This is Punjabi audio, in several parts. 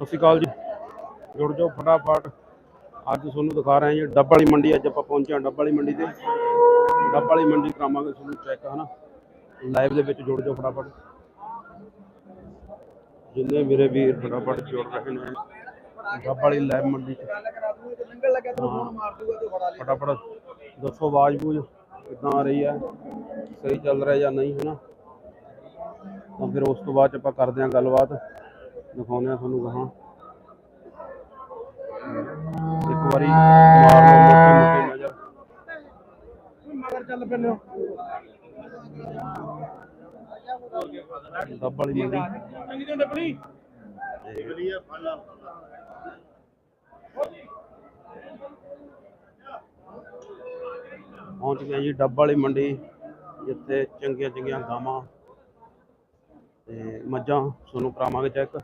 ਸਤਿ ਸ਼੍ਰੀ ਅਕਾਲ ਜੀ। ਜੁੜ ਜਾਓ ਫਟਾਫਟ। ਅੱਜ ਤੁਹਾਨੂੰ ਦਿਖਾ ਰਹੇ ਹਾਂ ਜੀ, ਡੱਬ ਵਾਲੀ ਮੰਡੀ, ਅੱਜ ਆਪਾਂ ਪਹੁੰਚੇ ਹਾਂ ਡੱਬ ਵਾਲੀ ਮੰਡੀ ਤੇ। ਡੱਬ ਵਾਲੀ ਮੰਡੀ ਕਰਾਵਾਂਗੇ ਤੁਹਾਨੂੰ ਚੈੱਕ ਹਨਾ? ਲਾਈਵ ਦੇ ਵਿੱਚ ਜੁੜ ਜਾਓ ਫਟਾਫਟ। ਜਿੰਨੇ ਮੇਰੇ ਵੀਰ ਫਟਾਫਟ ਜੁੜ ਰਹੇ ਨੇ, ਡੱਬ ਵਾਲੀ ਲਾਈਵ ਮੰਡੀ ਚ। ਫਟਾਫਟ ਦੱਸੋ ਆਵਾਜ਼ ਬੂਝ ਕਿਦਾਂ ਆ ਰਹੀ ਹੈ? ਸਹੀ ਚੱਲ ਰਿਹਾ ਜਾਂ ਨਹੀਂ ਹੈ ਤਾਂ ਫਿਰ ਉਸ ਤੋਂ ਬਾਅਦ ਆਪਾਂ ਕਰਦੇ ਹਾਂ ਗੱਲਬਾਤ। ਦਿਖਾਉਂਦੇ ਹਾਂ ਤੁਹਾਨੂੰ ਗਾਹਾਂ। ਇੱਕ ਵਾਰੀ ਮਾਰ ਲਓ ਮੋਟੀ ਮੋਟੀ ਨਜ਼ਰ। ਮਗਰ ਚੱਲ ਪੈਨੋ ਦੱਬ ਵਾਲੀ ਮੰਡੀ ਚੰਗੀ ਤੋਂ ਡੱਬਣੀ ਪਹੁੰਚ ਗਏ ਜੀ ਡੱਬ ਵਾਲੀ ਮੰਡੀ ਜਿੱਥੇ ਚੰਗੀਆਂ ਚੰਗੀਆਂ ਗਾਵਾਂ ਤੇ ਮੱਝਾਂ ਤੁਹਾਨੂੰ ਕਰਾਵਾਂਗੇ ਚੈੱਕ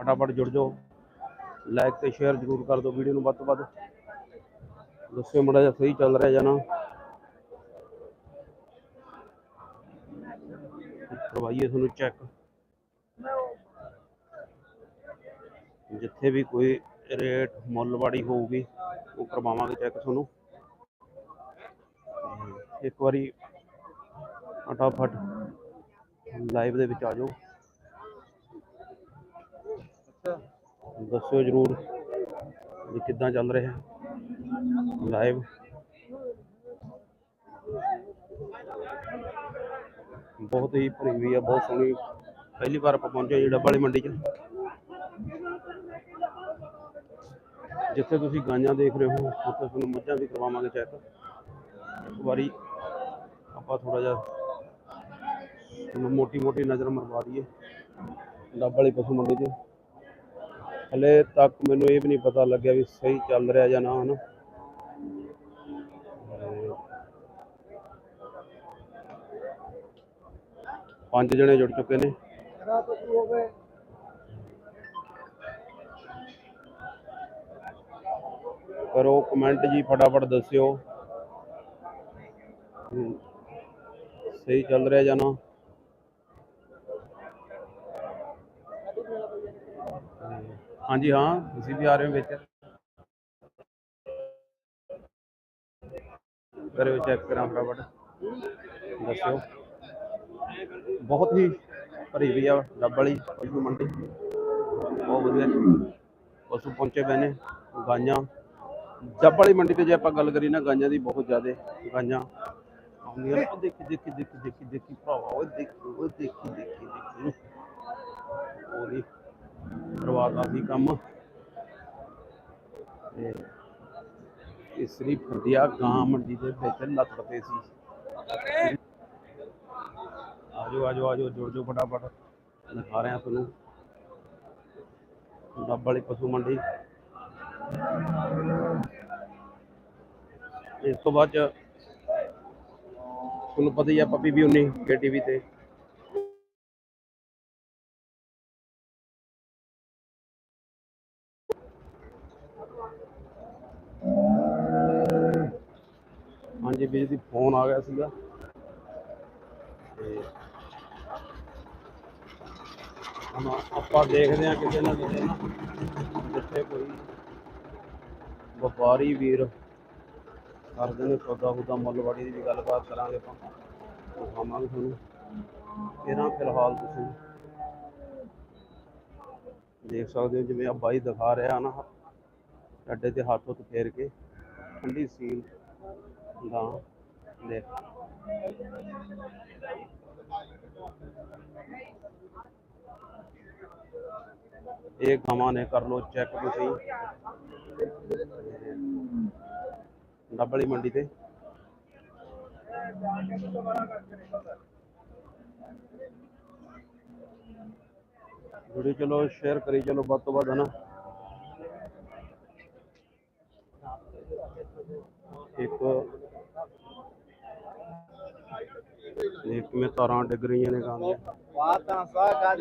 ਫਟਾਫਟ ਜੁੜ ਜਾਓ ਲਾਈਕ ਤੇ ਸ਼ੇਅਰ ਜ਼ਰੂਰ ਕਰ ਦਿਓ ਵੀਡੀਓ ਨੂੰ ਵੱਧ ਤੋਂ ਵੱਧ ਦੱਸਿਓ ਮੜਾ ਜਿਹਾ ਸਹੀ ਚੱਲ ਰਿਹਾ ਜਾਂ ਕਰਵਾਈਏ ਤੁਹਾਨੂੰ ਚੈੱਕ ਜਿੱਥੇ ਵੀ ਕੋਈ ਰੇਟ ਮੁੱਲਵਾੜੀ ਹੋਊਗੀ ਉਹ ਕਰਵਾਵਾਂਗੇ ਚੈੱਕ ਤੁਹਾਨੂੰ ਇੱਕ ਵਾਰੀ ਫਟਾਫਟ ਲਾਈਵ ਦੇ ਵਿੱਚ ਆ ਜਾਓ ਦੱਸਿਓ ਜਰੂਰ ਵੀ ਕਿੱਦਾਂ ਚੱਲ ਰਿਹਾ। ਲਾਈਵ ਬਹੁਤ ਹੀ ਭਰੀ ਹੋਈ ਆ, ਬਹੁਤ ਸੋਹਣੀ। ਪਹਿਲੀ ਵਾਰ ਆਪਾਂ ਪਹੁੰਚੇ ਜੀ ਡੱਬਾ ਵਾਲੀ ਮੰਡੀ 'ਚ। ਜਿੱਥੇ ਤੁਸੀਂ ਗਾਂਆਂ ਦੇਖ ਰਹੇ ਹੋ, ਉੱਥੇ ਤੁਹਾਨੂੰ ਮੱਝਾਂ ਵੀ ਕਰਵਾਵਾਂਗੇ ਚੈੱਕ। ਇੱਕ ਵਾਰੀ ਆਪਾਂ ਥੋੜਾ ਜਿਹਾ ਤੁਹਾਨੂੰ ਮੋਟੀ ਮੋਟੀ ਨਜ਼ਰ ਮਰਵਾ ਦਈਏ। ਡੱਬ ਵਾਲੀ ਪਸ਼ੂ ਮੰਡੀ 'ਚ। ਹਲੇ ਤੱਕ ਮੈਨੂੰ ਇਹ ਵੀ ਨਹੀਂ ਪਤਾ ਲੱਗਿਆ ਵੀ ਸਹੀ ਚੱਲ ਰਿਹਾ ਜਾਂ ਨਾ, ਹਨਾ। ਪੰਜ ਜਣੇ ਜੁੜ ਚੁੱਕੇ ਨੇ। ਕਰੋ ਕਮੈਂਟ ਜੀ ਫਟਾਫਟ ਦੱਸਿਓ। ਸਹੀ ਚੱਲ ਰਿਹਾ ਜਾਂ ਨਾ। ਹਾਂਜੀ, ਹਾਂ, ਤੁਸੀਂ ਵੀ ਆ ਰਹੇ ਹੋ ਵਿੱਚ। ਕਰਿਓ ਚੈੱਕ ਕਰਾਂ ਫਟਾਫਟ। ਦੱਸਿਓ। ਬਹੁਤ ਹੀ ਭਰੀ ਹੋਈ ਆ ਡੱਬ ਵਾਲੀ ਪਸ਼ੂ ਮੰਡੀ। ਬਹੁਤ ਵਧੀਆ। ਪਸ਼ੂ ਪਹੁੰਚੇ ਪਏ ਨੇ ਗਾਈਆਂ ਡੱਬ ਵਾਲੀ ਮੰਡੀ ਤੇ ਜੇ ਆਪਾਂ ਗੱਲ ਕਰੀਏ ਨਾ ਗਾਈਆਂ ਦੀ ਬਹੁਤ ਜ਼ਿਆਦਾ ਗਾਈਆਂ ਆਉਂਦੀਆਂ। ਨੇ। ਉਹ ਦੇਖੀ ਦੇਖੀ ਦੇਖੀ ਦੇਖੀ ਦੇਖੀ ਭਰਾਵਾ ਉਹ ਦੇਖੀ ਉਹ ਦੇਖੀ ਦੇਖੀ ਦੇਖੀ। ਉਹਦੀ ਕਰਵਾਤਾ ਸੀ ਕੰਮ। ਤੇ ਇਸਰੀ ਫਰਦਿਆ ਗਾਂ ਮੰਡੀ ਦੇ ਵਿੱਚ ਲੱਤਦੇ ਸੀ। ਆਜੋ ਆਜੋ ਆਜੋ, ਜੁੜ ਜੋ ਫਟਾਫਟ। ਦਿਖਾ ਰਹੇ ਹਾਂ ਤੁਹਾਨੂੰ। ਡੱਬ ਵਾਲੀ ਪਸ਼ੂ ਮੰਡੀ। ਇਸ ਤੋਂ ਬਾਅਦ ਚ ਤੁਹਾਨੂੰ ਪਤਾ ਹੀ ਆ, ਪੱਪੀ ਵੀ ਉਨੀ ਕੇਟੀਵੀ ਤੇ। ਹਾਂਜੀ ਵੀਰ ਦੀ ਫੋਨ ਆ ਗਿਆ ਸੀਗਾ। ਤੇ ਆਪਾਂ ਦੇਖਦੇ ਹਾਂ ਕਿਤੇ ਨਾ ਕਿਤੇ ਨਾ ਜਿੱਥੇ ਕੋਈ ਵਪਾਰੀ ਵੀਰ ਕਰਦੇ ਨੇ ਸੌਦਾ ਸੌਦਾ ਮੁੱਲਵਾੜੀ ਦੀ ਵੀ ਗੱਲਬਾਤ ਕਰਾਂਗੇ ਆਪਾਂ। ਦਿਖਾਵਾਂਗੇ ਤੁਹਾਨੂੰ। ਇਹਨਾਂ ਫਿਲਹਾਲ ਤੁਸੀਂ ਦੇਖ ਸਕਦੇ ਹੋ, ਜਿਵੇਂ ਆ ਬਾਈ ਦਿਖਾ ਰਿਹਾ ਨਾ, ਅੱਡੇ ਤੇ ਹੱਥ ਹੁੱਥ ਫੇਰ ਕੇ, ਠੰਡੀ ਸੀਲ ਦਾ ਦੇਖ। ਇਹ ਗਾਵਾਂ ਨੇ ਕਰ ਲਓ ਚੈੱਕ ਤੁਸੀਂ। ਡੱਬ ਵਾਲੀ ਮੰਡੀ ਤੇ। ਵੀਡੀਓ ਚਲੋ ਸ਼ੇਅਰ ਕਰੀ, ਚਲੋ ਵੱਧ ਤੋਂ ਵੱਧ ਹਨਾ ਇੱਕ ਇਹ ਕਿਵੇਂ ਤਾਰਾਂ ਡਿੱਗ ਰਹੀਆਂ ਨੇ ਗਾਂ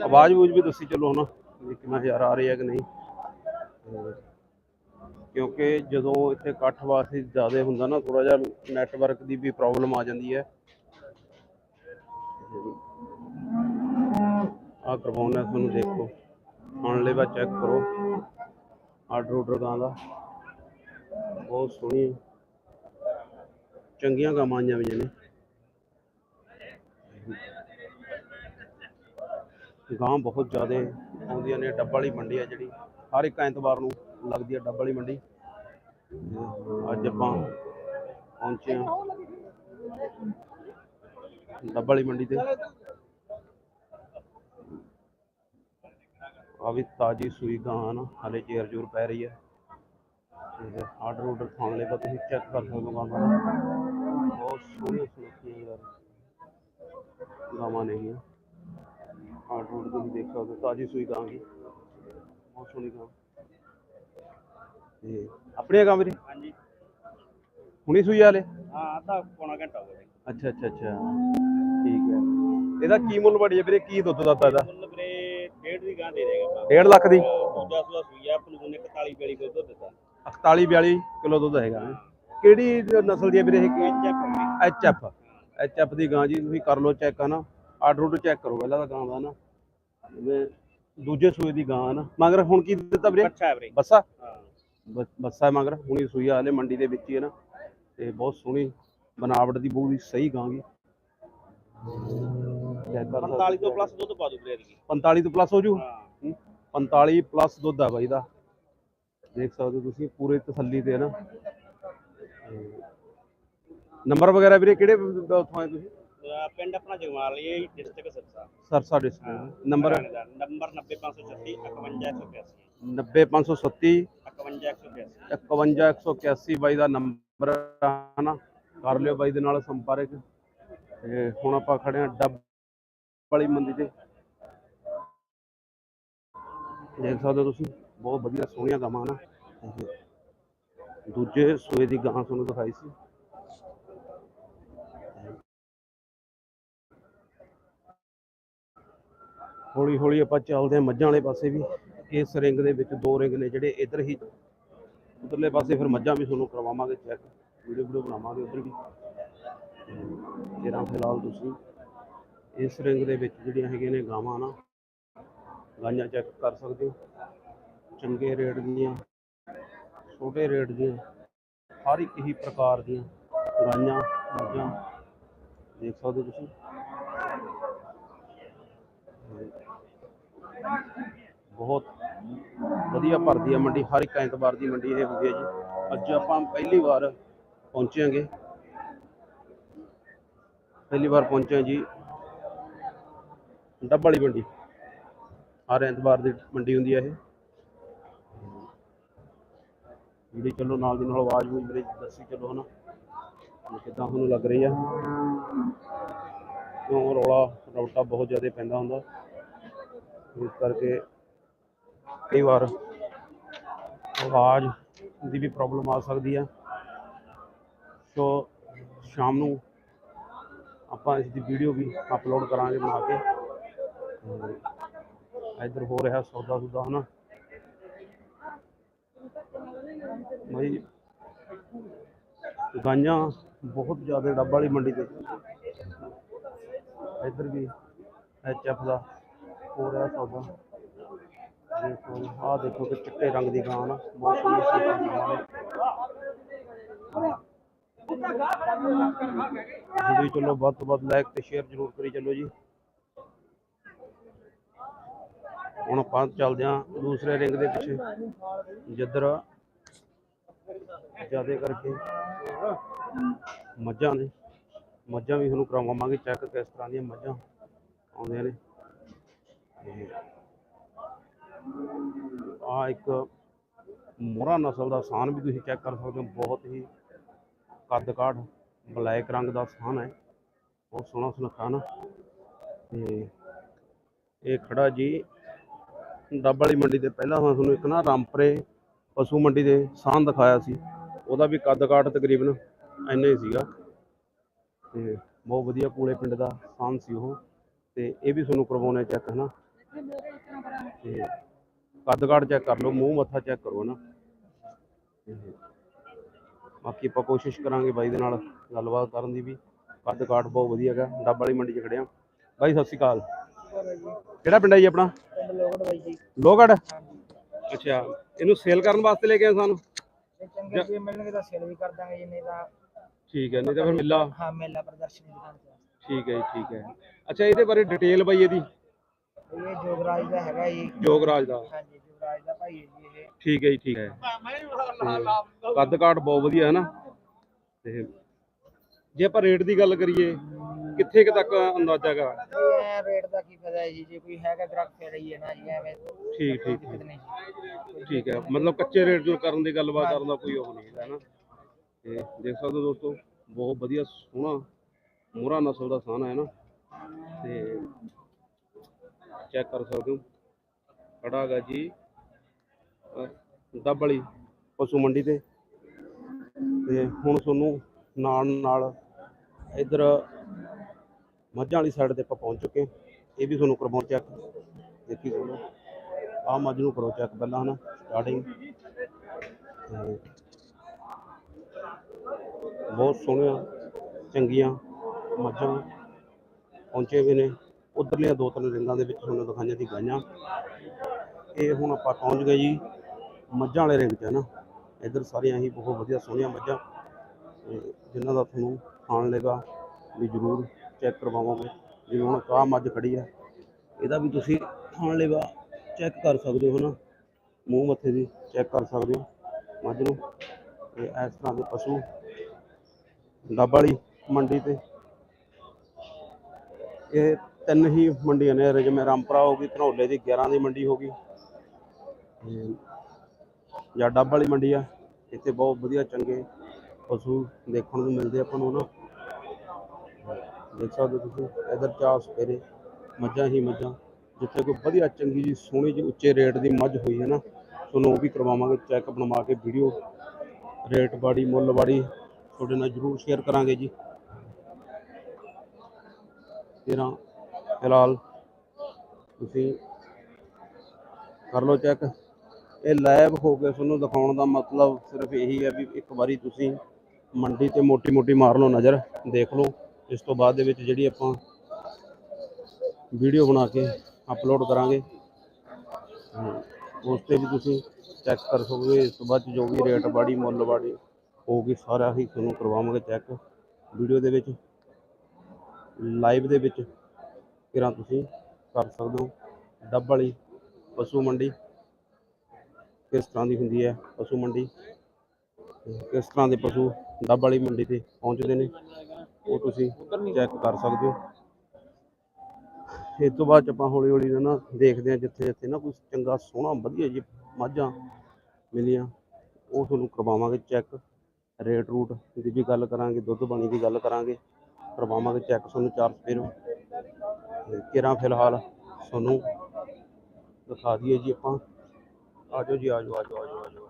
ਆਵਾਜ਼ ਬੂਝ ਵੀ ਦੱਸੀ ਚਲੋ ਹਨਾ, ਵੀ ਕਿੰਨਾ ਹਜ਼ਾਰ ਆ ਰਹੀ ਕਿ ਨਹੀਂ। ਕਿਉਂਕਿ ਜਦੋਂ ਇੱਥੇ ਇਕੱਠ ਵਾਸਤੇ ਜ਼ਿਆਦਾ ਹੁੰਦਾ ਨਾ ਥੋੜਾ ਜਿਹਾ ਨੈਟਵਰਕ ਦੀ ਵੀ ਪ੍ਰੋਬਲਮ ਆ ਜਾਂਦੀ ਹੈ। ਆ ਕਰਵਾਉਣਾ ਤੁਹਾਨੂੰ ਦੇਖੋ। ਹੁਣ ਲੈਵਾ ਚੈੱਕ ਕਰੋ। ਆਰਡਰ ਆਰਡਰ ਗਾਂ ਦਾ। ਬਹੁਤ ਸੋਹਣੀ। ਚੰਗੀਆਂ ਗਾਵਾਂ ਆਈਆਂ ਵੀ ਨੇ। ਗਾਂ ਬਹੁਤ ਜ਼ਿਆਦਾ ਆਉਂਦੀਆਂ ਨੇ, ਡੱਬਾ ਵਾਲੀ ਮੰਡੀ ਆ ਜਿਹੜੀ। ਹਰ ਇੱਕ ਐਤਵਾਰ ਨੂੰ ਲੱਗਦੀ ਆ ਡੱਬ ਵਾਲੀ ਮੰਡੀ। ਅੱਜ ਆਪਾਂ ਪਹੁੰਚੇ ਆ ਡੱਬ ਵਾਲੀ ਮੰਡੀ ਤੇ। ਆ ਵੀ ਤਾਜੀ ਸੂਈ ਗਾਂ ਨਾ, ਹਲੇ ਚੇਰ ਜੂਰ ਪੈ ਰਹੀ ਹੈ ਆਰਡਰ ਆਰਡਰ ਖਾਣ ਲਈ ਤਾਂ ਤੁਸੀਂ ਚੈੱਕ ਕਰ ਸਕਦੇ ਹੋ ਗਾਂ ਦਾ ਬਹੁਤ ਸੋਹਣੀਆਂ ਸੁਣਖੀਆਂ ਯਾਰ ਗਾਵਾਂ ਨੇ ਗੀਆਂ ਆਰਡਰ ਆਰਡਰ ਤੁਸੀਂ ਦੇਖ ਸਕਦੇ ਹੋ ਤਾਜੀ ਸੂਈ ਗਾਂ ਦੀ ਬਹੁਤ ਸੋਹਣੀ ਗਾਂ। ਤੇ ਆਪਣੀਆਂ ਗਾਂ ਵੀਰੇ ਹਾਂਜੀ। ਹੁਣੀ ਸੂਈ ਵਾਲੇ ਹਾਂ ਅੱਧਾ ਪੌਣਾ ਘੰਟਾ ਹੋ ਗਿਆ ਅੱਛਾ ਅੱਛਾ ਅੱਛਾ। ਠੀਕ ਹੈ। ਇਹਦਾ ਕੀ ਮੁੱਲ ਬੜੀ ਹੈ ਵੀਰੇ? ਕੀ ਦੁੱਧ ਦਾ ਇਹਦਾ ਮੁੱਲ ਵੀਰੇ ਡੇਢ ਦੀ ਗਾਂ ਦੇ ਦੇਗਾ ਆਪਾਂ। 1.5 ਲੱਖ ਦੀ? ਦੂਜਾ ਸੂਆ ਸੂਈ ਆ ਪਲੂਨ 41 ਵੇਲੀ ਕੋਈ ਦੁੱਧ ਦਿੱਤਾ। 41 42 ਕਿਲੋ ਦੁੱਧ ਹੈਗਾ। ਕਿਹੜੀ ਨਸਲ ਦੀ ਹੈ ਵੀਰੇ ਇਹ ਐਚ ਐਫ ਐਚ ਐਫ ਦੀ ਗਾਂ ਜੀ ਤੁਸੀਂ ਕਰ ਲਓ ਚੈੱਕ ਨਾ ਆਰਡਰ ਆਰਡਰ ਚੈੱਕ ਕਰੋ ਪਹਿਲਾਂ ਤਾਂ ਗਾਂ ਦਾ ਨਾ ਜਿਵੇਂ ਦੂਜੇ ਸੂਏ ਦੀ ਗਾਂ ਨਾ ਮਗਰ ਹੁਣ ਕੀ ਦਿੱਤਾ ਵੀਰੇ? ਬੱਸਾ ਬੱਸਾ? ਹੈ। ਮਗਰ। ਹੁਣੀ ਸੂਈ ਆ ਹਲੇ ਮੰਡੀ ਦੇ ਵਿੱਚ ਹੀ ਹੈ ਨਾ ਤੇ ਬਹੁਤ ਸੋਹਣੀ ਬਨਾਵਟ ਦੀ ਬਹੁਤ ਹੀ ਸਹੀ ਗਾਂ ਗੀ ਚੈੱਕ ਕਰ 45 ਤੋਂ ਪਲੱਸ ਦੁੱਧ ਪਾ ਦੂ ਵੀਰੇ ਦੀ 45 ਤੋਂ ਪਲੱਸ ਹੋ ਜੂ? ਹਾਂ। 45 ਪਲੱਸ ਦੁੱਧ ਆ ਬਾਈ ਦਾ। ਦੇਖ ਸਕਦੇ ਹੋ ਤੁਸੀਂ ਪੂਰੇ ਤਸੱਲੀ ਤੇ ਹੈ ਨਾ। ਨੰਬਰ ਵਗੈਰਾ ਵੀਰੇ ਕਿਹੜੇ ਉੱਥੋਂ ਆਏ ਤੁਸੀਂ? ਪਿੰਡ ਆਪਣਾ ਜਗਮਾਲ ਇਹ district Sirsa. Sirsa district number? Number 90536 51182 90537 51182 51181 ਬਾਈ ਦਾ ਨੰਬਰ ਹੈ ਨਾ। ਕਰ ਲਿਓ ਬਾਈ ਦੇ ਨਾਲ ਸੰਪਰਕ। ਤੇ ਹੁਣ ਆਪਾਂ ਖੜੇ ਆ ਡੱਬ ਵਾਲੀ ਮੰਦੀ ਤੇ। ਦੇਖ ਸਕਦੇ ਹੋ ਤੁਸੀਂ। ਬਹੁਤ ਵਧੀਆ ਸੋਹਣੀਆਂ ਗਾਵਾਂ ਨਾ। ਦੂਜੇ ਸੂਏ ਦੀ ਗਾਂ ਤੁਹਾਨੂੰ ਦਿਖਾਈ ਸੀ। ਹੌਲੀ ਹੌਲੀ ਆਪਾਂ ਚੱਲਦੇ ਹਾਂ ਮੱਝਾਂ ਵਾਲੇ ਪਾਸੇ ਵੀ। ਇਸ ਰਿੰਗ ਦੇ ਵਿੱਚ ਦੋ ਰਿੰਗ ਨੇ ਜਿਹੜੇ ਇੱਧਰ ਹੀ। ਉਧਰਲੇ ਪਾਸੇ ਫਿਰ ਮੱਝਾਂ ਵੀ ਤੁਹਾਨੂੰ ਕਰਵਾਵਾਂਗੇ ਚੈੱਕ ਵੀਡੀਓ ਵੀਡੀਓ ਬਣਾਵਾਂਗੇ ਉਧਰ ਵੀ। ਜਿਹੜਾ ਫਿਲਹਾਲ ਤੁਸੀਂ ਇਸ ਰਿੰਗ ਦੇ ਵਿੱਚ ਜਿਹੜੀਆਂ ਹੈਗੀਆਂ ਨੇ ਗਾਵਾਂ ਨਾ, ਗਾਈਆਂ ਚੈੱਕ ਕਰ ਸਕਦੇ ਹੋ। ਚੰਗੇ ਰੇਟ ਦੀਆਂ, ਛੋਟੇ ਰੇਟ ਦੀਆਂ, ਹਰ ਇੱਕ ਹੀ ਪ੍ਰਕਾਰ ਦੀਆਂ ਗਾਈਆਂ ਮੱਝਾਂ ਦੇਖ ਸਕਦੇ ਹੋ ਤੁਸੀਂ। ਬਹੁਤ ਵਧੀਆ ਭਰਦੀ ਆ ਮੰਡੀ, ਹਰ ਇੱਕ ਐਤਵਾਰ ਦੀ ਮੰਡੀ ਇਹ ਹੁੰਦੀ ਹੈ ਜੀ। ਅੱਜ ਆਪਾਂ ਪਹਿਲੀ ਵਾਰ ਪਹੁੰਚਾਂਗੇ ਪਹਿਲੀ ਵਾਰ ਪਹੁੰਚੇ ਜੀ। ਡੱਬ ਵਾਲੀ ਮੰਡੀ, ਹਰ ਐਤਵਾਰ ਦੀ ਮੰਡੀ ਹੁੰਦੀ ਹੈ ਇਹ। ਜਿਹੜੀ ਚਲੋ ਨਾਲ ਦੀ ਨਾਲ ਆਵਾਜ਼ ਵੀ ਮੇਰੇ ਦੱਸੀ ਚਲੋ ਹਨਾ। ਵੀ ਕਿੱਦਾਂ ਤੁਹਾਨੂੰ ਲੱਗ ਰਹੀ ਆ। ਕਿਉਂ ਰੌਲਾ ਰੌਟਾ ਬਹੁਤ ਜ਼ਿਆਦਾ ਪੈਂਦਾ ਹੁੰਦਾ। ਇਸ ਕਰਕੇ ਕਈ ਵਾਰ ਆਵਾਜ਼ ਦੀ ਵੀ ਪ੍ਰੋਬਲਮ ਆ ਸਕਦੀ ਆ। ਸੋ ਸ਼ਾਮ ਨੂੰ ਆਪਾਂ ਇਸ ਦੀ ਵੀਡੀਓ ਵੀ ਅਪਲੋਡ ਕਰਾਂਗੇ ਬਣਾ ਕੇ। ਇੱਧਰ ਹੋ ਰਿਹਾ ਸੌਦਾ ਸੁਦਾ ਹਨਾ। ਬਈ ਗਾਂਆਂ ਬਹੁਤ ਜ਼ਿਆਦਾ ਡੱਬਾ ਵਾਲੀ ਮੰਡੀ ਤੇ। ਇੱਧਰ ਵੀ ਐਚ ਦਾ ਹੋ ਰਿਹਾ ਸੌਦਾ ਦੇਖੋ ਆਹ ਦੇਖੋ ਕਿ ਚਿੱਟੇ ਰੰਗ ਦੀ ਗਾਂ ਨਾ ਬਹੁਤ ਸੋਹਣੀ ਸੋਹਣੀ ਜੀ ਚਲੋ ਵੱਧ ਤੋਂ ਵੱਧ ਲਾਈਕ ਤੇ ਸ਼ੇਅਰ ਜ਼ਰੂਰ ਕਰੀ ਚੱਲੋ ਜੀ। ਹੁਣ ਆਪਾਂ ਚੱਲਦੇ ਹਾਂ ਦੂਸਰੇ ਰਿੰਗ ਦੇ ਪਿੱਛੇ, ਜਿੱਧਰ ਜ਼ਿਆਦਾ ਕਰਕੇ। ਮੱਝਾਂ ਨੇ। ਮੱਝਾਂ ਵੀ ਤੁਹਾਨੂੰ ਕਰਾਵਾਂਗੇ ਚੈੱਕ ਕਿਸ ਤਰ੍ਹਾਂ ਦੀਆਂ ਮੱਝਾਂ ਆਉਂਦੀਆਂ ਨੇ। ਆ ਇੱਕ ਮੋਹਰਾ ਨਸਲ ਦਾ ਸਾਨ ਵੀ ਤੁਸੀਂ ਚੈੱਕ ਕਰ ਸਕਦੇ ਹੋ। ਬਹੁਤ ਹੀ ਕੱਦ ਕਾਠ ਬਲੈਕ ਰੰਗ ਦਾ ਸਾਨ ਹੈ। ਬਹੁਤ ਸੋਹਣਾ ਸੁਨੱਖਾ ਨਾ। ਤੇ ਇਹ ਖੜਾ ਜੀ, ਡੱਬ ਵਾਲੀ ਮੰਡੀ ਤੇ ਪਹਿਲਾਂ ਤੁਹਾਨੂੰ ਇੱਕ ਨਾ ਰਾਮਪਰੇ ਪਸ਼ੂ ਮੰਡੀ ਦੇ ਸਾਨ ਦਿਖਾਇਆ ਸੀ। ਉਹਦਾ ਵੀ ਕੱਦ ਕਾਠ ਤਕਰੀਬਨ ਇੰਨਾ ਹੀ ਸੀਗਾ। ਤੇ ਬਹੁਤ ਵਧੀਆ ਕੂਲੇ ਪਿੰਡ ਦਾ ਸਾਨ ਸੀ ਉਹ। ਤੇ ਇਹ ਵੀ ਤੁਹਾਨੂੰ ਕਰਵਾਉਣਾ ਚੈੱਕ ਹਨਾ? ਤੇ ਕੱਦ ਕਾਠ ਚੈੱਕ ਕਰ ਲਓ ਮੂੰਹ ਮੱਥਾ ਚੈੱਕ ਕਰੋ ਨਾ ਬਾਕੀ ਆਪਾਂ ਕੋਸ਼ਿਸ਼ ਕਰਾਂਗੇ ਬਾਈ ਦੇ ਨਾਲ ਗੱਲਬਾਤ ਕਰਨ ਦੀ ਵੀ। ਕੱਦ ਕਾਠ ਬਹੁਤ ਵਧੀਆ ਹੈਗਾ ਡੱਬ ਵਾਲੀ ਮੰਡੀ 'ਚ ਖੜਿਆ ਬਾਈ ਸਤਿ ਸ਼੍ਰੀ ਅਕਾਲ। ਕਿਹੜਾ ਪਿੰਡ ਹੈ ਜੀ ਆਪਣਾ? ਲੋਗੜ ਬਾਈ ਜੀ। ਲੋਗੜ ਅੱਛਾ। ਇਹਨੂੰ ਸੇਲ ਕਰਨ ਵਾਸਤੇ ਲੈ ਕੇ ਆਏ ਸਾਨੂੰ? ਤੇ ਚੰਗੇ ਜੇ ਮਿਲਣਗੇ ਤਾਂ ਸੇਲ ਵੀ ਕਰ ਦਾਂਗੇ ਜੀ ਨਹੀਂ ਤਾਂ ਠੀਕ ਹੈ ਨਹੀਂ ਤਾਂ ਫਿਰ ਮਿਲਾ? ਹਾਂ ਮੇਲਾ ਪ੍ਰਦਰਸ਼ਨੀ ਦੁਕਾਨ ਤੇ ਠੀਕ ਹੈ ਜੀ ਠੀਕ ਹੈ। ਅੱਛਾ ਇਹਦੇ ਬਾਰੇ ਡਿਟੇਲ ਬਾਈ ਇਹਦੀ? ਇਹ ਜੋਗਰਾਜ ਦਾ ਹੈਗਾ ਜੀ। ਜੋਗਰਾਜ ਦਾ। ਹਾਂਜੀ ਜੋਗਰਾਜ ਦਾ ਭਾਈ ਹੈ ਜੀ ਇਹ। ਠੀਕ ਹੈ ਜੀ ਠੀਕ ਹੈ। ਤੇ ਕੱਦ ਕਾਠ ਬਹੁਤ ਵਧੀਆ ਹੈ ਨਾ। ਤੇ ਜੇ ਆਪਾਂ ਰੇਟ ਦੀ ਗੱਲ ਕਰੀਏ ਕਿੱਥੇ ਕੁ ਤੱਕ ਅੰਦਾਜ਼ਾ ਹੈਗਾ? ਇਹ ਰੇਟ ਦਾ ਕੀ ਪਤਾ ਹੈ ਜੀ ਜੇ ਕੋਈ ਹੈਗਾ ਗ੍ਰਾਹਕ ਫੇਰ ਹੀ ਹੈ ਨਾ ਜੀ ਐਵੇਂ ਠੀਕ ਠੀਕ ਨਹੀਂ ਜੀ। ਠੀਕ ਹੈ ਮਤਲਬ ਕੱਚੇ ਰੇਟ ਜੋ ਕਰਨ ਦੀ ਗੱਲਬਾਤ ਕਰਨ ਦਾ ਕੋਈ ਉਹ ਨਹੀਂ ਹੈ ਨਾ। ਤੇ ਦੇਖ ਸਕਦੇ ਹੋ ਦੋਸਤੋ ਬਹੁਤ ਵਧੀਆ ਸੋਹਣਾ ਮੋਹਰਾ ਨਸਲ ਦਾ ਸਾਨਾ ਹੈ ਨਾ। ਤੇ ਚੈੱਕ ਕਰ ਸਕਦੇ ਹੋ। ਖੜਾ ਹੈਗਾ ਜੀ ਅਹ ਦੱਬ ਵਾਲੀ ਪਸ਼ੂ ਮੰਡੀ ਤੇ। ਤੇ ਹੁਣ ਤੁਹਾਨੂੰ ਨਾਲ ਨਾਲ ਇਧਰ ਮੱਝਾਂ ਵਾਲੀ ਸਾਈਡ ਤੇ ਆਪਾਂ ਪਹੁੰਚ ਚੁੱਕੇ ਹਾਂ। ਇਹ ਵੀ ਤੁਹਾਨੂੰ ਕਰਵਾਉਂ ਚੈੱਕ ਦੇਖੀ ਤੁਹਾਨੂੰ ਆ ਮੱਝ ਨੂੰ ਕਰੋ ਚੈੱਕ ਪਹਿਲਾਂ ਹਨਾ ਸਟਾਰਟਿੰਗ ਬਹੁਤ ਸੋਹਣੀਆਂ, ਚੰਗੀਆਂ ਮੱਝਾਂ ਪਹੁੰਚੇ ਹੋਏ ਨੇ। ਉਧਰਲੀਆਂ ਦੋ ਤਿੰਨ ਰਿੰਗਾਂ ਦੇ ਵਿੱਚ ਤੁਹਾਨੂੰ ਦਿਖਾਈਆਂ ਦੀ ਗਾਈਆਂ। ਇਹ ਹੁਣ ਆਪਾਂ ਪਹੁੰਚ ਗਏ ਜੀ ਮੱਝਾਂ ਵਾਲੇ ਰਿੰਗ 'ਚ ਹੈ ਨਾ ਇੱਧਰ ਸਾਰੀਆਂ ਹੀ ਬਹੁਤ ਵਧੀਆ ਸੋਹਣੀਆਂ ਮੱਝਾਂ, ਤੇ ਜਿਨ੍ਹਾਂ ਦਾ ਤੁਹਾਨੂੰ ਖਾਣ ਲੇਗਾ ਵੀ ਜ਼ਰੂਰ ਚੈੱਕ ਕਰਵਾਵਾਂਗੇ, ਜਿਵੇਂ ਹੁਣ ਕਾਹ ਮੱਝ ਖੜੀ ਆ। ਇਹਦਾ ਵੀ ਤੁਸੀਂ ਖਾਣ ਲੇਵਾ ਚੈੱਕ ਕਰ ਸਕਦੇ ਹੋ ਨਾ ਮੂੰਹ ਮੱਥੇ ਦੀ ਚੈੱਕ ਕਰ ਸਕਦੇ ਹੋ ਮੱਝ ਨੂੰ। ਤੇ ਇਸ ਤਰ੍ਹਾਂ ਦੇ ਪਸ਼ੂ ਡੱਬ ਵਾਲੀ ਮੰਡੀ ਤੇ। ਇਹ ਤਿੰਨ ਹੀ ਮੰਡੀਆਂ ਨੇ ਜਿਵੇਂ ਰਾਮਪੁਰਾ ਹੋ ਗਈ ਧਨੌਲੇ ਦੀ 11 ਦੀ ਮੰਡੀ ਹੋ ਗਈ। ਜਾਂ ਡੱਬ ਵਾਲੀ ਮੰਡੀ ਆ, ਇੱਥੇ ਬਹੁਤ ਵਧੀਆ ਚੰਗੇ ਪਸ਼ੂ ਦੇਖਣ ਨੂੰ ਮਿਲਦੇ ਆਪਾਂ ਨੂੰ ਨਾ ਦੇਖ ਸਕਦੇ ਹੋ ਤੁਸੀਂ, ਇਧਰ ਚਾਰ ਸਪੇਰੇ ਮੱਝਾਂ ਹੀ ਮੱਝਾਂ, ਜਿੱਥੇ ਕੋਈ ਵਧੀਆ ਚੰਗੀ ਜੀ ਸੋਹਣੀ ਜੀ ਉੱਚੇ ਰੇਟ ਦੀ ਮੱਝ ਹੋਈ ਹੈ ਨਾ, ਤੁਹਾਨੂੰ ਉਹ ਵੀ ਕਰਵਾਵਾਂਗੇ ਚੈੱਕ ਬਣਵਾ ਕੇ ਵੀਡੀਓ ਰੇਟ ਬਾੜੀ ਮੁੱਲ ਬਾੜੀ ਤੁਹਾਡੇ ਨਾਲ ਜਰੂਰ ਸ਼ੇਅਰ ਕਰਾਂਗੇ ਜੀ। ਤੇਰਾਂ, ਫਿਲਹਾਲ ਤੁਸੀਂ ਕਰ ਲਓ ਚੈੱਕ ਇਹ ਲਾਈਵ ਹੋ ਕੇ ਤੁਹਾਨੂੰ ਦਿਖਾਉਣ ਦਾ ਮਤਲਬ ਸਿਰਫ ਇਹੀ ਹੈ ਵੀ ਇੱਕ ਵਾਰੀ ਤੁਸੀਂ ਮੰਡੀ ਤੇ ਮੋਟੀ ਮੋਟੀ ਮਾਰ ਲਓ ਨਜ਼ਰ, ਦੇਖ ਲਓ। ਇਸ ਤੋਂ ਬਾਅਦ ਦੇ ਵਿੱਚ ਜਿਹੜੀ ਆਪਾਂ ਵੀਡੀਓ ਬਣਾ ਕੇ ਅਪਲੋਡ ਕਰਾਂਗੇ। ਉਸ ਤੇ ਵੀ ਤੁਸੀਂ ਚੈੱਕ ਕਰ ਸਕਦੇ ਹੋ। ਇਸ ਤੋਂ ਬਾਅਦ 'ਚ ਜੋ ਵੀ ਰੇਟ ਬਾੜੀ ਮੁੱਲ ਬਾੜੀ ਹੋਊਗੀ, ਸਾਰਾ ਹੀ ਤੁਹਾਨੂੰ ਕਰਵਾਵਾਂਗੇ ਚੈੱਕ ਵੀਡੀਓ ਦੇ ਵਿੱਚ ਲਾਈਵ ਦੇ ਵਿੱਚ ਕਿਰਾਂ ਤੁਸੀਂ ਕਰ ਸਕਦੇ ਹੋ। ਡੱਬ ਵਾਲੀ ਪਸ਼ੂ ਮੰਡੀ ਕਿਸ ਤਰ੍ਹਾਂ ਦੀ ਹੁੰਦੀ ਹੈ ਪਸ਼ੂ ਮੰਡੀ? ਕਿਸ ਤਰ੍ਹਾਂ ਦੇ ਪਸ਼ੂ ਡੱਬ ਵਾਲੀ ਮੰਡੀ ਤੇ ਪਹੁੰਚਦੇ ਨੇ? ਉਹ ਤੁਸੀਂ ਚੈੱਕ ਕਰ ਸਕਦੇ ਹੋ। ਇਸ ਤੋਂ ਬਾਅਦ 'ਚ ਆਪਾਂ ਹੌਲੀ ਹੌਲੀ ਨਾ ਦੇਖਦੇ ਹਾਂ ਜਿੱਥੇ ਜਿੱਥੇ ਨਾ ਕੋਈ ਚੰਗਾ, ਸੋਹਣਾ, ਵਧੀਆ ਜੀ ਮੱਝਾਂ ਮਿਲੀਆਂ, ਉਹ ਤੁਹਾਨੂੰ ਕਰਵਾਵਾਂਗੇ ਚੈੱਕ ਰੇਟ ਰੂਟ ਦੀ ਵੀ ਗੱਲ ਕਰਾਂਗੇ, ਦੁੱਧ ਪਾਣੀ ਦੀ ਗੱਲ ਕਰਾਂਗੇ, ਕਰਵਾਵਾਂਗੇ ਚੈੱਕ ਤੁਹਾਨੂੰ ਚਾਰ ਸਪੇਰੋ ਕਿਰਾਂ ਫਿਲਹਾਲ ਤੁਹਾਨੂੰ ਦਿਖਾ ਦਈਏ ਜੀ ਆਪਾਂ। ਆਜੋ ਜੀ ਆਜੋ ਆਜੋ ਆਜੋ ਆਜੋ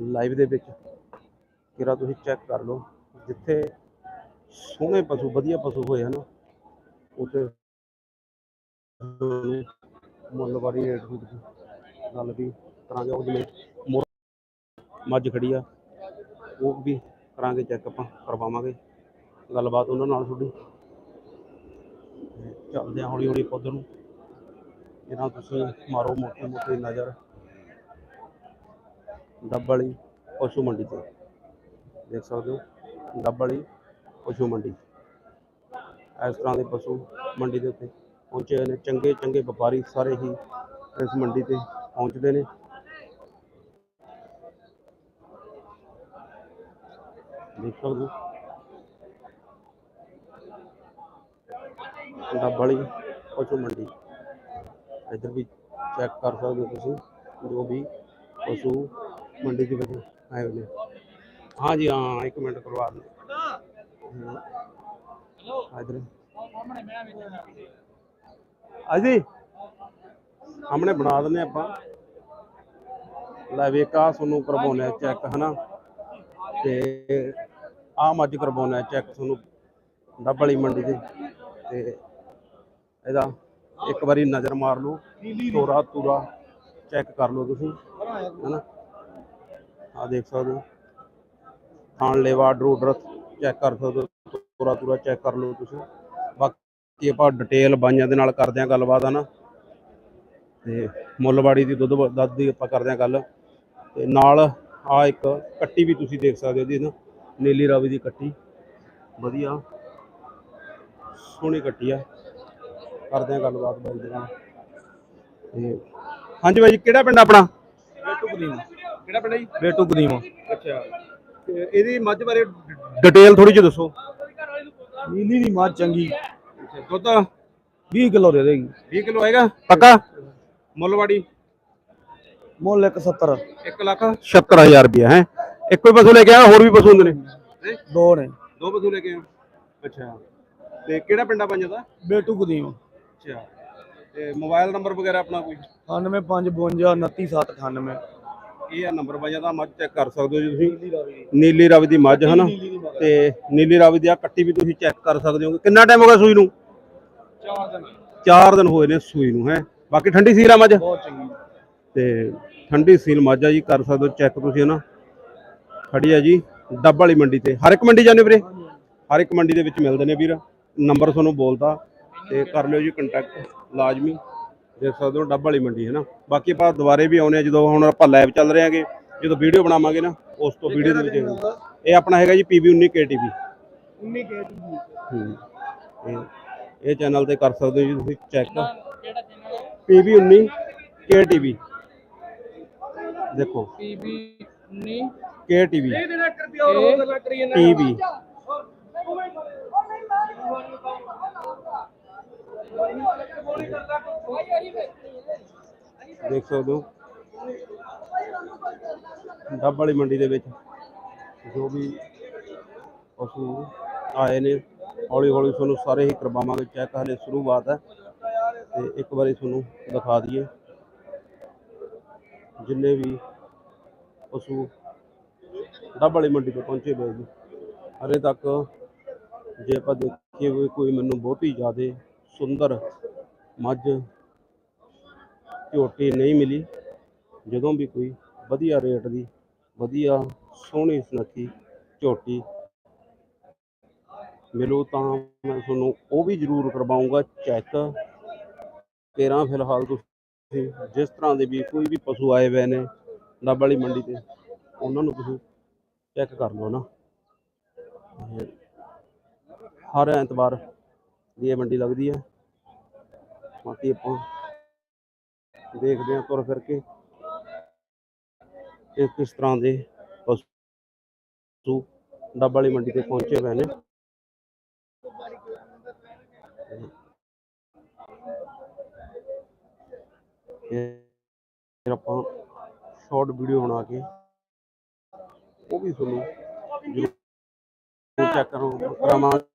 ਲਾਈਵ ਦੇ ਵਿੱਚ। ਕਿਰਾ ਤੁਸੀਂ ਚੈੱਕ ਕਰ ਲਓ। ਜਿੱਥੇ ਸੋਹਣੇ ਪਸ਼ੂ, ਵਧੀਆ ਪਸ਼ੂ ਹੋਏ ਹਨ, ਉੱਥੇ ਮੁੱਲ ਵਾਰੀ ਰੇਟ ਰੂਟ ਦੀ ਗੱਲ ਵੀ ਕਰਾਂਗੇ ਉਹ ਜਿਵੇਂ ਮੱਝ ਖੜੀ ਆ, ਉਹ ਵੀ ਕਰਾਂਗੇ ਚੈੱਕ ਆਪਾਂ, ਕਰਵਾਵਾਂਗੇ। ਗੱਲਬਾਤ ਉਹਨਾਂ ਨਾਲ ਤੁਹਾਡੀ। ਚੱਲਦੇ ਆ ਹੌਲੀ ਹੌਲੀ ਪੌਦਰ ਨੂੰ। ਇਹਨਾਂ ਤੁਸੀਂ ਮਾਰੋ ਮੋਟੀ ਮੋਟੀ ਨਜ਼ਰ। ਡੱਬ ਵਾਲੀ ਪਸ਼ੂ ਮੰਡੀ ਤੇ। ਦੇਖ ਸਕਦੇ ਹੋ ਡੱਬ ਵਾਲੀ ਪਸ਼ੂ ਮੰਡੀ। ਇਸ ਤਰ੍ਹਾਂ ਦੇ ਪਸ਼ੂ ਮੰਡੀ ਦੇ ਉੱਤੇ ਪਹੁੰਚੇ ਹੋਏ ਨੇ। ਚੰਗੇ ਚੰਗੇ ਵਪਾਰੀ ਸਾਰੇ ਹੀ ਇਸ ਮੰਡੀ ਤੇ ਪਹੁੰਚਦੇ ਨੇ। ਦੇਖ ਸਕਦੇ ਹੋ ਡੱਬ ਵਾਲੀ ਪਸ਼ੂ ਮੰਡੀ। ਇੱਧਰ ਵੀ ਚੈੱਕ ਕਰ ਸਕਦੇ ਹੋ ਤੁਸੀਂ, ਜੋ ਵੀ ਪਸ਼ੂ ਮੰਡੀ ਦੇ ਵਿੱਚ ਆਏ ਹੋਏ ਨੇ। ਹਾਂ ਜੀ ਹਾਂ ਇੱਕ ਮਿੰਟ ਕਰਵਾ ਦਿੰਦੇ ਇਧਰ। ਅਜੀ ਸਾਹਮਣੇ ਬਣਾ ਦਿੰਦੇ ਆਪਾਂ। ਲੈ ਵੇਖ ਤੁਹਾਨੂੰ ਕਰਵਾਉਣਾ ਚੈੱਕ ਹਨਾ? ਤੇ ਆਹ ਮੱਝ ਕਰਵਾਉਣਾ ਚੈੱਕ ਤੁਹਾਨੂੰ ਡੱਬ ਵਾਲੀ ਮੰਡੀ ਦੇ। ਤੇ ਇਹਦਾ ਇੱਕ ਵਾਰੀ ਨਜ਼ਰ ਮਾਰ ਲਓ। ਤੋਰਾ ਤੂਰਾ ਚੈੱਕ ਕਰ ਲਓ ਤੁਸੀਂ ਹਨਾ? ਆ ਦੇਖ ਸਕਦੇ ਹੋ। ਖਾਣ ਲੇਵਾ ਡਰੂਡਰ ਚੈੱਕ ਕਰ ਸਕਦੇ ਹੋ। ਪੂਰਾ ਪੂਰਾ ਚੈੱਕ ਕਰ ਲਓ ਤੁਸੀਂ। ਬਾਕੀ ਆਪਾਂ ਡਿਟੇਲ ਬਾਈਆਂ ਦੇ ਨਾਲ ਕਰਦੇ ਹਾਂ ਗੱਲਬਾਤ ਆ ਨਾ ਤੇ ਮੁੱਲਵਾੜੀ ਦੀ ਦੁੱਧ ਦੁੱਧ ਦੀ ਆਪਾਂ ਕਰਦੇ ਹਾਂ ਗੱਲ। ਤੇ ਨਾਲ ਆ ਇੱਕ ਕੱਟੀ ਵੀ ਤੁਸੀਂ ਦੇਖ ਸਕਦੇ ਹੋ ਜੀ ਨਾ ਨੀਲੀ ਰਾਵੀ ਦੀ ਕੱਟੀ। ਵਧੀਆ। ਸੋਹਣੀ ਕੱਟੀ ਆ। ਕਰਦੇ ਹਾਂ ਗੱਲਬਾਤ ਬਾਈ ਦੇ ਨਾਲ। ਤੇ ਹਾਂਜੀ ਬਾਈ ਜੀ, ਕਿਹੜਾ ਪਿੰਡ ਆਪਣਾ? ਬੇਟੂ ਕਿਹੜਾ ਪਿੰਡ ਹੈ ਜੀ? ਬੇਟੂ ਕਦੀਮ। ਅੱਛਾ। ਤੇ ਇਹਦੀ ਮੱਝ ਬਾਰੇ ਡਿਟੇਲ ਥੋੜੀ ਜਿਹੀ ਦੱਸੋ। ਨੀਲੀ ਦੀ ਮੱਝ ਚੰਗੀ। ਦੁੱਧ 20 ਕਿਲੋ ਦੇ ਦੇਗੀ। 20 ਕਿਲੋ ਹੈਗਾ? ਪੱਕਾ? ਮੁੱਲਵਾੜੀ ਮੁੱਲ 170 1 ਲੱਖ? 76000 ਰੁਪਏ ਹੈ? ਇੱਕੋ ਹੀ ਪਸ਼ੂ ਲੈ ਕੇ ਆਇਆ ਹੋਰ ਵੀ ਪਸ਼ੂ ਹੁੰਦੇ ਨੇ? ਹੈਂ? ਦੋ ਨੇ। ਦੋ ਪਸ਼ੂ ਲੈ ਕੇ ਆਏ ਅੱਛਾ। ਤੇ ਕਿਹੜਾ ਪਿੰਡਾ ਪੰਜਾ ਦਾ? ਬੇਟੂ ਕਦੀਮ। ਅੱਛਾ। ਤੇ ਮੋਬਾਈਲ ਨੰਬਰ ਵਗੈਰਾ ਆਪਣਾ ਕੋਈ? 9552 29798 ਇਹ ਆ ਨੰਬਰ ਪੰਜਾ ਦਾ ਮੱਝ ਚੈੱਕ ਕਰ ਸਕਦੇ ਹੋ ਜੀ ਤੁਸੀਂ। ਨੀਲੀ ਰਾਵੀ ਦੀ ਮੱਝ ਹਨਾ? ਤੇ ਨੀਲੀ ਰਾਵੀ ਦੀ ਆ ਕੱਟੀ ਵੀ ਤੁਸੀਂ ਚੈੱਕ ਕਰ ਸਕਦੇ ਹੋ ਕਿੰਨਾ ਟਾਈਮ ਹੋ ਗਿਆ ਸੂਈ ਨੂੰ? 4 ਦਿਨ। 4 ਦਿਨ ਹੋਏ ਨੇ ਸੂਈ ਨੂੰ ਹੈ? ਬਾਕੀ ਠੰਡੀ ਸੀਲ ਆ ਮੱਝ? ਬਹੁਤ ਚੰਗੀ। ਤੇ ਠੰਡੀ ਸੀਲ ਮੱਝ ਆ ਜੀ ਕਰ ਸਕਦੇ ਹੋ ਚੈੱਕ ਤੁਸੀਂ ਹਨਾ? ਖੜੀ ਆ ਜੀ ਡੱਬ ਵਾਲੀ ਮੰਡੀ ਤੇ। ਹਰ ਇੱਕ ਮੰਡੀ ਜਾਂਦੇ ਵੀਰੇ? ਹਰ ਇੱਕ ਮੰਡੀ ਦੇ ਵਿੱਚ ਮਿਲਦੇ ਨੇ ਵੀਰ। ਨੰਬਰ ਤੁਹਾਨੂੰ ਬੋਲਦਾ। ਤੇ ਕਰ ਲਿਓ ਜੀ ਕੰਟੈਕਟ ਲਾਜ਼ਮੀ। ਦੇਖ ਸਕਦੇ ਹੋ ਡੱਬ ਵਾਲੀ ਮੰਡੀ ਹੈ ਨਾ। ਬਾਕੀ ਆਪਾਂ ਦੁਬਾਰੇ ਵੀ ਆਉਨੇ ਆ ਜਦੋਂ ਹੁਣ ਆਪਾਂ ਲਾਈਵ ਚੱਲ ਰਹੇ ਆਂਗੇ ਜਦੋਂ ਵੀਡੀਓ ਬਣਾਵਾਂਗੇ ਨਾ ਉਸ ਤੋਂ ਵੀਡੀਓ ਦੇ ਵਿੱਚ ਇਹ ਆਪਣਾ ਹੈਗਾ ਜੀ ਪੀਬੀ 19 KTV 19 ਕੇ ਹੂੰ। ਇਹ ਇਹ ਚੈਨਲ ਤੇ ਕਰ ਸਕਦੇ ਹੋ ਜੀ ਤੁਸੀਂ ਚੈੱਕ ਪੀਬੀ 19 KTV ਦੇਖੋ। ਪੀਬੀ 19 KTV ਇਹ ਦਿਨ ਕਰ ਦਿਓ ਉਹ ਗੱਲਾਂ ਕਰੀ ਜਾਂਦਾ ਟੀਵੀ ਦੇਖ ਸਕਦੇ ਹੋ। ਡੱਬ ਵਾਲੀ ਮੰਡੀ ਦੇ ਵਿੱਚ ਜੋ ਵੀ ਪਸ਼ੂ ਆਏ ਨੇ, ਹੌਲੀ ਹੌਲੀ ਤੁਹਾਨੂੰ ਸਾਰੇ ਹੀ ਕਰਵਾਵਾਂਗੇ। ਚੈੱਕ ਹਲੇ ਸ਼ੁਰੂਆਤ ਹੈ ਤੇ ਇੱਕ ਵਾਰੀ ਤੁਹਾਨੂੰ ਦਿਖਾ ਦਈਏ। ਜਿੰਨੇ ਵੀ ਪਸ਼ੂ ਡੱਬ ਵਾਲੀ ਮੰਡੀ ਤੋਂ ਪਹੁੰਚੇ ਹੋਏ ਜੀ ਹਲੇ ਤੱਕ ਜੇ ਆਪਾਂ ਦੇਖੀਏ ਕੋਈ ਮੈਨੂੰ ਬਹੁਤੀ ਜ਼ਿਆਦਾ ਸੁੰਦਰ ਮੱਝ ਝੋਟੀ ਨਹੀਂ ਮਿਲੀ। ਜਦੋਂ ਵੀ ਕੋਈ ਵਧੀਆ ਰੇਟ ਦੀ, ਵਧੀਆ ਸੋਹਣੀ ਸੁਨੱਖੀ ਝੋਟੀ ਮਿਲੋ ਤਾਂ ਮੈਂ ਤੁਹਾਨੂੰ ਉਹ ਵੀ ਜ਼ਰੂਰ ਕਰਵਾਉਂਗਾ। ਚੈੱਕ ਤੇਰਾਂ ਫਿਲਹਾਲ ਤੁਸੀਂ ਜਿਸ ਤਰ੍ਹਾਂ ਦੇ ਵੀ ਕੋਈ ਵੀ ਪਸ਼ੂ ਆਏ ਹੋਏ ਨੇ ਡੱਬ ਵਾਲੀ ਮੰਡੀ ਤੇ, ਉਹਨਾਂ ਨੂੰ ਤੁਸੀਂ ਚੈੱਕ ਕਰ ਲਓ ਨਾ। ਹਰ ਐਤਵਾਰ ਦੀ ਇਹ ਮੰਡੀ ਲੱਗਦੀ ਹੈ। ਬਾਕੀ ਆਪਾਂ ਦੇਖਦੇ ਹਾਂ ਤੁਰ ਫਿਰ ਕੇ ਇਹ ਕਿਸ ਤਰ੍ਹਾਂ ਦੇ ਪਸ਼ੂ ਡੱਬ ਵਾਲੀ ਮੰਡੀ ਤੇ ਪਹੁੰਚੇ ਹੋਏ ਨੇ। ਇਹ ਫਿਰ ਆਪਾਂ ਸ਼ਾਰਟ ਵੀਡੀਓ ਬਣਾ ਕੇ ਉਹ ਵੀ ਜ਼ਰੂਰ ਚੈੱਕ ਕਰੋ ਕਰਾਵਾਂਗੇ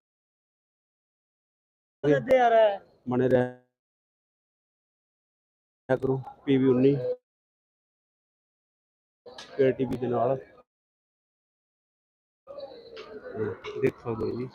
ਯਾਰ ਬਣੇ ਰਹਿ। ਕਰੋ ਪੀਵੀ 19 ਕੇਟੀਵੀ ਦੇ ਨਾਲ। ਤੇ ਦੇਖ ਸਕਦੇ ਜੀ।